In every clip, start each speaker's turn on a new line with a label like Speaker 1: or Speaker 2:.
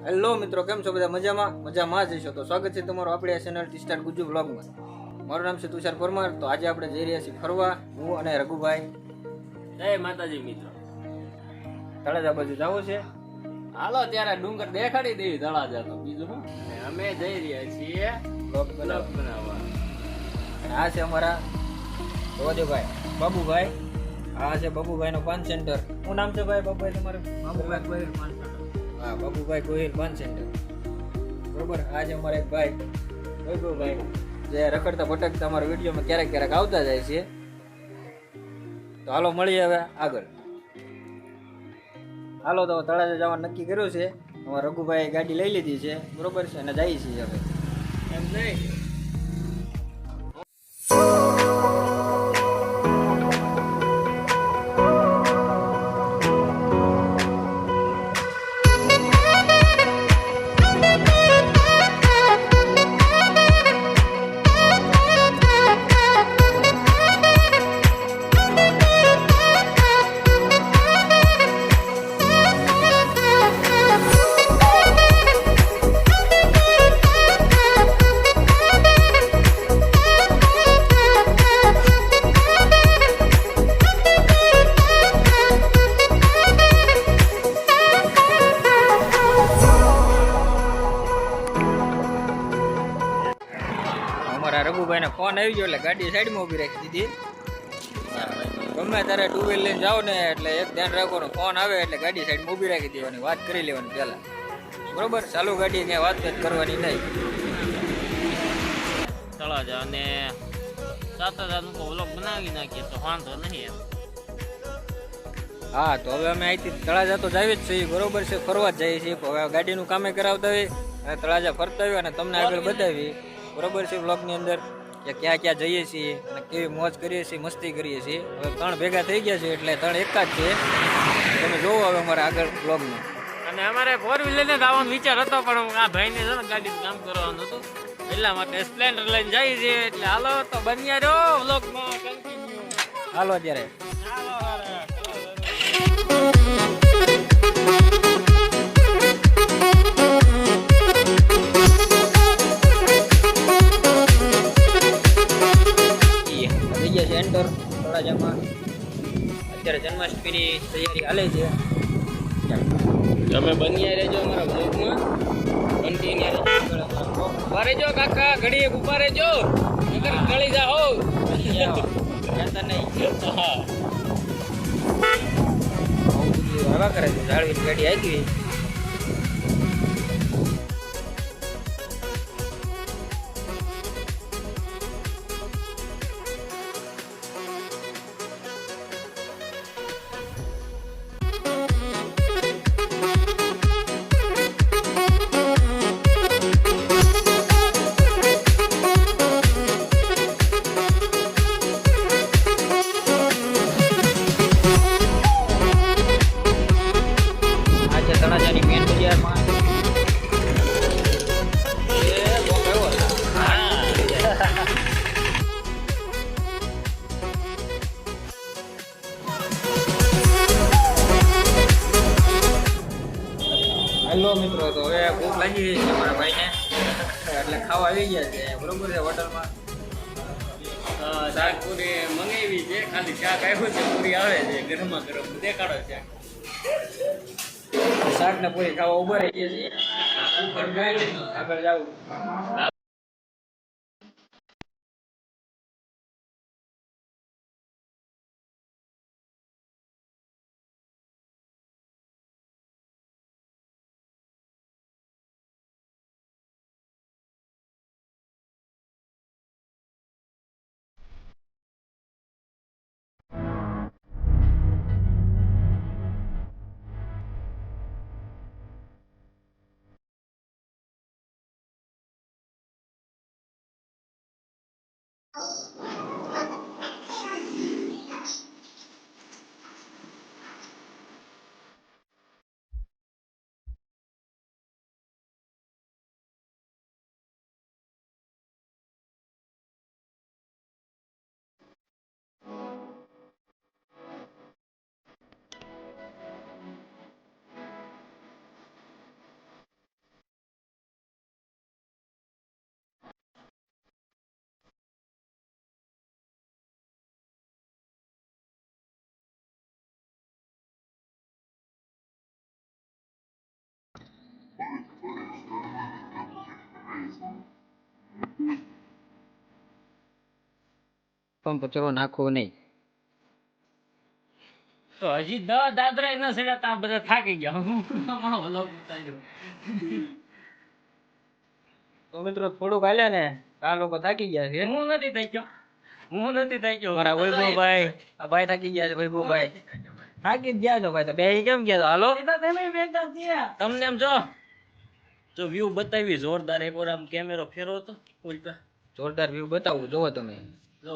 Speaker 1: Hello મિત્રો કેમ છો બધા? મજામાં? મજામાં જ છો તો સ્વાગત છે તમારું આપણે આ ચેનલ સ્ટાર ગુજુ બ્લોગમાં મારું નામ છે તુષાર પરમાર. તો આજે આપણે જઈ રહ્યા છીએ ફરવા હું અને રઘુભાઈ.
Speaker 2: જય માતાજી મિત્રો.
Speaker 1: તળાજા બાજુ જવું છે.
Speaker 2: હાલો ત્યારે ડુંગર દેખાડી દેવી તળાજા તો બીજું અમે જઈ રહ્યા છીએ
Speaker 1: બ્લોગ બનાવવા. આ છે અમારા રોદેભાઈ બાબુભાઈ. આ છે બાબુભાઈનો પાન સેન્ટર શું નામ છે ભાઈ બાબુભાઈ તમારું?
Speaker 2: બાબુભાઈ
Speaker 1: હા, બાબુભાઈ ગોહિલ પાન સેન્ટર બરોબર? આજે અમારે એક ભાઈ, વૈભવભાઈ, જે રખડતા ભટકતા અમારા વિડીયોમાં ક્યારેક ક્યારેક આવતા જાય છે. તો હાલો મળીએ હવે આગળ. હાલો, તો તળાજા જવાનું નક્કી કર્યું છે. અમારા રઘુભાઈ ગાડી લઈ લીધી છે. બરોબર છે, અને જઈએ છીએ હવે.
Speaker 2: એમ નહીં?
Speaker 1: અમારા રઘુભાઈને ફોન આવી ગયો એટલે ગાડી સાઈડમાં ઊભી રાખી દીધી. ગમે ત્યારે ટુ વ્હીલ લઈને જાઓ ને એટલે એક ધ્યાન રાખવાનું ફોન આવે એટલે ગાડી સાઈડમાં ઊભી રાખી દેવાની વાત કરી લેવાની પહેલાં. બરોબર? ચાલુ ગાડી ક્યાંય વાત જ કરવાની નહીં.
Speaker 2: તળાજા અને સાત હજાર તો વ્લોગ બનાવી નાખીએ તો વાંધો નહીં એમ.
Speaker 1: હા તો હવે અમે અહીંથી તળાજા તો જાવી જ છીએ બરોબર છે ફરવા જ જઈએ છીએ. હવે ગાડીનું કામે કરાવતા હોય અને તળાજા ફરતા હોય અને તમને આગળ બતાવી બરોબર છે બ્લોગની અંદર કે ક્યાં ક્યાં જઈએ છીએ અને કેવી મોજ કરીએ છીએ મસ્તી કરીએ છીએ. હવે ત્રણ ભેગા થઈ ગયા છે એટલે ત્રણ એક જ છે. તમે જોવો હવે અમારા આગળ બ્લોગમાં
Speaker 2: અને અમારે ફોર વ્હીલરને જ આવવાનો વિચાર હતો પણ આ ભાઈને છે ને ગાડી કામ કરવાનું હતું. એટલા માટે સ્પ્લેન્ડર લઈને જાય છે એટલે હાલો તો બન્યા રહ્યો વ્લોગમાં
Speaker 1: હાલો અત્યારે.
Speaker 2: ચાલો
Speaker 1: તળાજામાં અત્યારે જન્માષ્ટમીની તૈયારી હાલે છે.
Speaker 2: તમે બન્યા રહેજો અમારા બ્લોગમાં કન્ટિન્યુ ઊભા રહેજો કાકા ઘડી એક ઊભા રહેજો. નકર ગળી જાઓ.
Speaker 1: જાતા નહીં
Speaker 2: હા
Speaker 1: હવા કરે છે. જાળવીની ગાડી આવી આજે આવી ગયા છે બરોબર છે હોટલમાં?
Speaker 2: શાક પૂરી મંગાવી છે ખાલી શાક આવ્યું છે પૂરી આવે છે ગરમા ગરમ દેખાડો છે
Speaker 1: શાક. ને પૂરી ખાવા ઊભા રહી ગયા છીએ. આગળ જાવું はあ。પણ કચરો નાખવો નહીં.
Speaker 2: તો હજી દ દાદરા ના સડ્યા તા બધા થાકી ગયા. હું અમારો vlog
Speaker 1: તો મિત્રો થોડુંક હાલ્યા ને આ લોકો થાકી ગયા છે.
Speaker 2: હું નથી થાક્યો. ગયો હું નથી થાક્યો. ગયો
Speaker 1: મારા વૈભવભાઈ આ ભાઈ થાકી ગયા છે વૈભવભાઈ. થાકી ગયા છો ભાઈ તો બે કેમ ગયા છો? હાલો.
Speaker 2: તમને એમ જો. જો વ્યૂ બતાવી જોરદાર એક વાર આમ કેમેરો ફેરો તો ઉલટા.
Speaker 1: જોરદાર વ્યૂ બતાવું જોવો તમે.
Speaker 2: જો.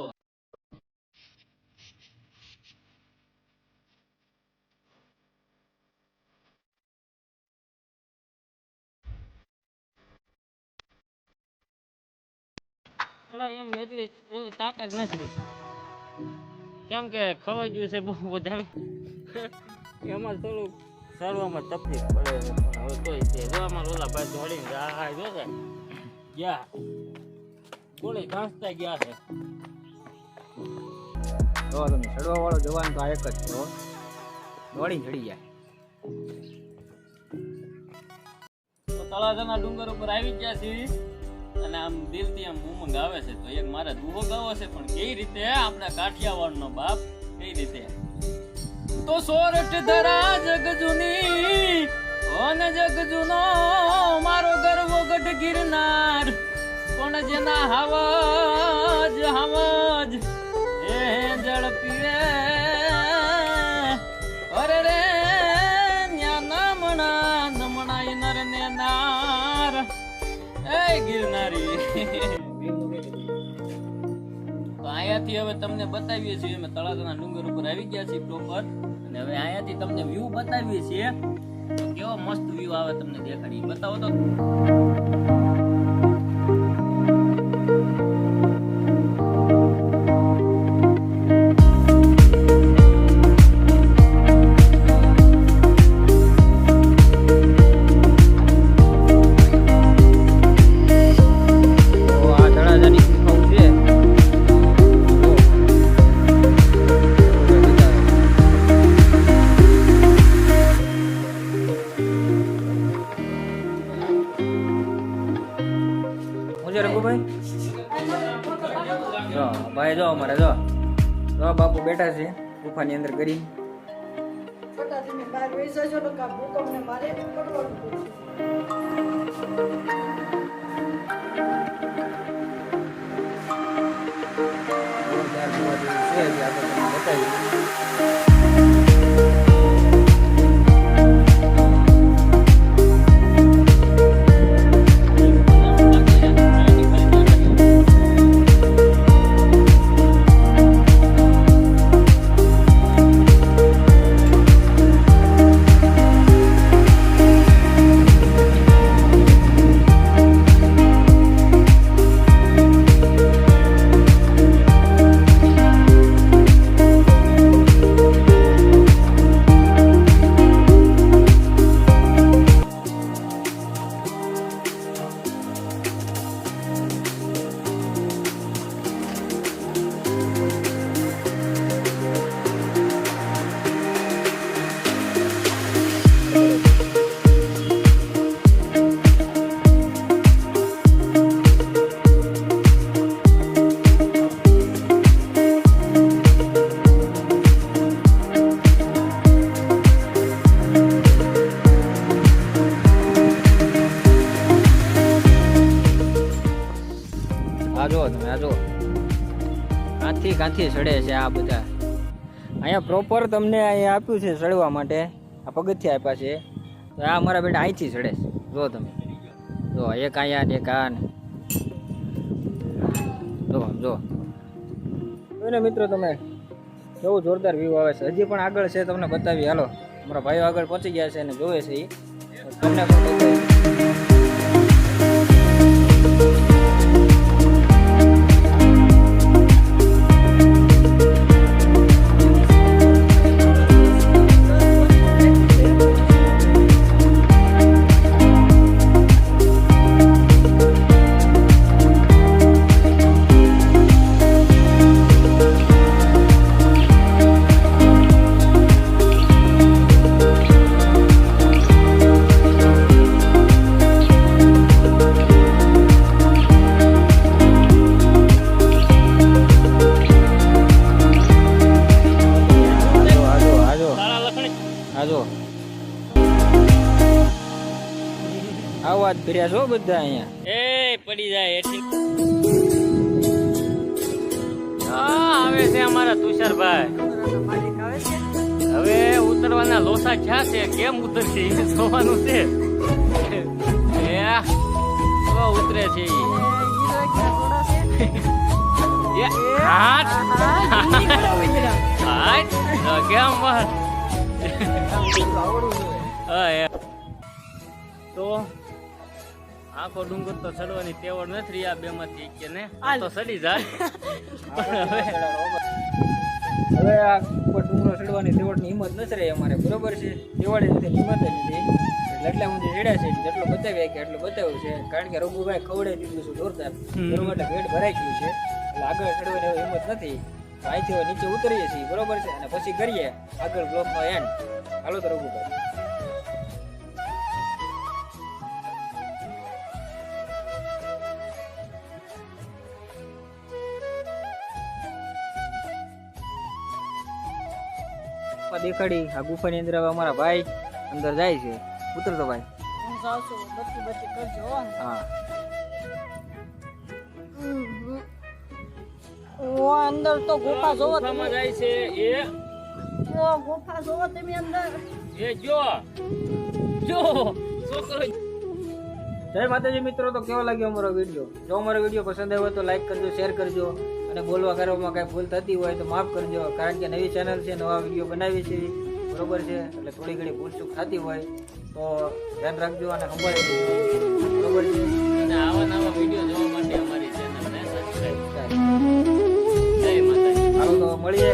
Speaker 2: એમ એટલી તાકાત નથી. કેમ કે ખવાઈ ગયું છે બહુ વધારે. એમાં થોડુંક સારવામાં તકલીફ પડે હવે ઓલા ભાઈ દોડીને જાય જો છે ગયા. ગોળી ઘાસતા ગયા છે?
Speaker 1: જો તમે ચડવા વાળો જવાન તો આ એક જ છે દોડીને ચડી જાય
Speaker 2: તળાજાના ડુંગર ઉપર આવી ગયા છીએ. અને આમ દિલથી આમ ઉમંગ આવે છે તો એક મારે દુહો ગાવો છે પણ કઈ રીતે આપણા કાઠિયાવાડનો બાપ કઈ રીતે? તો સોરઠ ધરા જગ જૂની ઓને જગ જૂનો? મારો ગરવો ગઢ ગિરનાર. કોણ જેના હાવજ હાવજ? એ જળ પીવે. અરે રે નમણા, નમણાય નર ને નાર. એ ગિરનારી. તો અહીંયાથી હવે તમને બતાવીએ છીએ, અમે તળાજાના ડુંગર ઉપર આવી ગયા છીએ પ્રોપર અને હવે અહીંયાથી તમને વ્યૂ બતાવીએ છીએ. કેવો મસ્ત વ્યૂ આવે તમને દેખાડી. બતાવો તો.
Speaker 1: રઘુભાઈ જો ભાઈ જો અમારે જો. જો બાપુ બેઠા છે ગુફાની અંદર કરી
Speaker 3: છોટા
Speaker 1: કાંથી સડે છે આ બધા. અહીંયા પ્રોપર તમને અહીંયા આપ્યું છે સડવા માટે. આ પગથિયા આપ્યા છે. તો આ મારા બેટા અહીંથી સડે છે. જુઓ તમે. જો, એક અહીંયા ને એક આ ને. જો જો. જોઈને મિત્રો તમે કેવું જોરદાર વ્યૂ આવે છે. હજી પણ આગળ છે તમને બતાવી. હાલો અમારા ભાઈઓ આગળ પહોંચી ગયા છે અને જોવે છે એ તમને પણ ફર્યા છો બધા અહીંયા?
Speaker 2: એ, પડી જાય આવે છે અમારા તુષારભાઈ. હવે ઉતરવાના લોસા ક્યાં છે? કેમ ઉતરશે? એ જોવાનું છે. ઉતરે છે કેમ વાત? તો આખો ડુંગર તો ચડવાની તેવડ નથી આ બે માંથી કે ને? આ તો ચડી જાય. હવે
Speaker 1: આ કોઈ ડુંગરો ચડવાની તેવડની હિંમત નથી રહી અમારે. બરોબર છે? તેવડે નથી હિંમત જ નથી. એટલે એટલા જે રેડ્યા છે જેટલો બતાવ્યા કે એટલું બતાવ્યું છે. કારણ કે રઘુભાઈ ખવડાવી દીધું છે જોરદાર. એટલે પેટ ભરાઈ ગયું છે. એટલે આગળ ચડવાની એવી હિંમત નથી. અહીંથી હવે નીચે ઉતરીએ છીએ. બરોબર છે? અને પછી કરીએ. આગળ બ્લોકનો એન્ડ હાલો તો રઘુભાઈ. દેખાડી. આ ગુફાની અંદર હવે અમારા ભાઈ અંદર જાય છે. ઉતરતો ભાઈ.
Speaker 3: હું જાઉં છું. બત્તી બત્તી કરજો હા. ઓ અંદર તો ગુફા જોવો તમે.
Speaker 2: જાય છે. એ?
Speaker 3: ઓ ગુફા જોવો તમે અંદર.
Speaker 2: એ જો. જો. છોકરો
Speaker 1: જય માતાજી મિત્રો તો કેવો લાગ્યો અમારો વીડિયો જો અમારો વીડિયો પસંદ આવ્યો તો લાઈક કરજો શેર કરજો. અને બોલવા કરવામાં કાંઈ ભૂલ થતી હોય તો માફ કરજો કારણ કે નવી ચેનલ છે નવા વીડિયો બનાવી છે. બરોબર છે? એટલે થોડી ઘણી ભૂલચૂક થતી હોય તો ધ્યાન રાખજો અને સંભાળી બરોબર છે?
Speaker 2: અને આવા નવા વીડિયો જોવા માટે અમારી ચેનલને સબસ્ક્રાઇબ જય માતાજી
Speaker 1: હાલો તો મળીએ.